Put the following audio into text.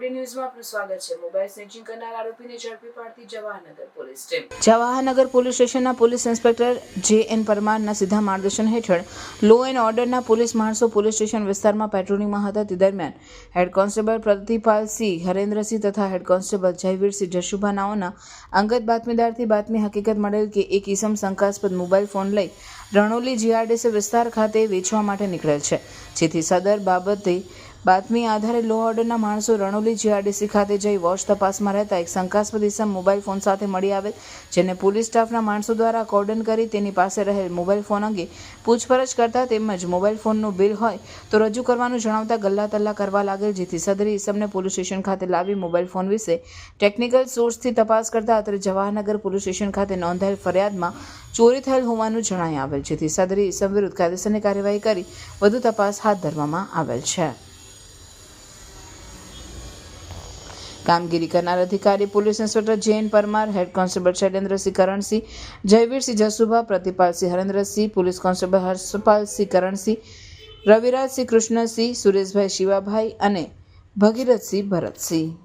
Today police Jawaharnagar police સ્ટેશનના police inspector જે N પરમારના સીધા માર્ગદર્શન હેઠળ લો એન્ડ ઓર્ડરના પોલીસ માણસો પોલીસ સ્ટેશન વિસ્તારમાં પેટ્રોલિંગમાં હતા. તે દરમિયાન હેડ કોન્સ્ટેબલ પ્રતિપાલસિંહ હરેન્દ્રસિંહ તથા હેડ કોન્સ્ટેબલ જયવીરસિંહ જશુભા નાઓના અંગત બાતમીદારથી બાતમી હકીકત મળેલ કે એક ઈસમ શંકાસ્પદ મોબાઈલ ફોન લઈ રણોલી જીઆરડીસી વિસ્તાર ખાતે વેચવા માટે નીકળેલ છે. જેથી સદર બાબતે બાતમી આધારે લો ઓર્ડરના માણસો રણોલી જીઆરડીસી ખાતે જઈ વોચ તપાસમાં રહેતા એક શંકાસ્પદ ઇસમ મોબાઈલ ફોન સાથે મળી આવેલ, જેને પોલીસ સ્ટાફના માણસો દ્વારા કોર્ડન કરી તેની પાસે રહેલ મોબાઈલ ફોન અંગે પૂછપરછ કરતા તેમજ મોબાઈલ ફોનનું બિલ હોય તો રજૂ કરવાનું જણાવતા ગલ્લા તલ્લા કરવા લાગેલ, જેથી સદરી ઇસમને પોલીસ સ્ટેશન ખાતે લાવી મોબાઈલ ફોન વિશે ટેકનિકલ સોર્સથી તપાસ કરતા અત્રે જવાહરનગર પોલીસ સ્ટેશન ખાતે નોંધાયેલ ફરિયાદમાં ચોરી થયેલ હોવાનું જણાઈ આવેલ, જેથી સદરી ઇસમ વિરુદ્ધ કાયદેસરની કાર્યવાહી કરી વધુ તપાસ હાથ ધરવામાં આવેલ છે. કામગીરી કરનાર અધિકારી, police inspector Jain Parmar, head constable Shailendrasinh Karansinh Jayvirsinh Jasubha Pratipalsinh Harendrasinh, police constable Harshpalsinh Karansinh Ravirajsinh Krishnasinh, Sureshbhai Shivabhai અને ભગીરથસિંહ ભરતસિંહ.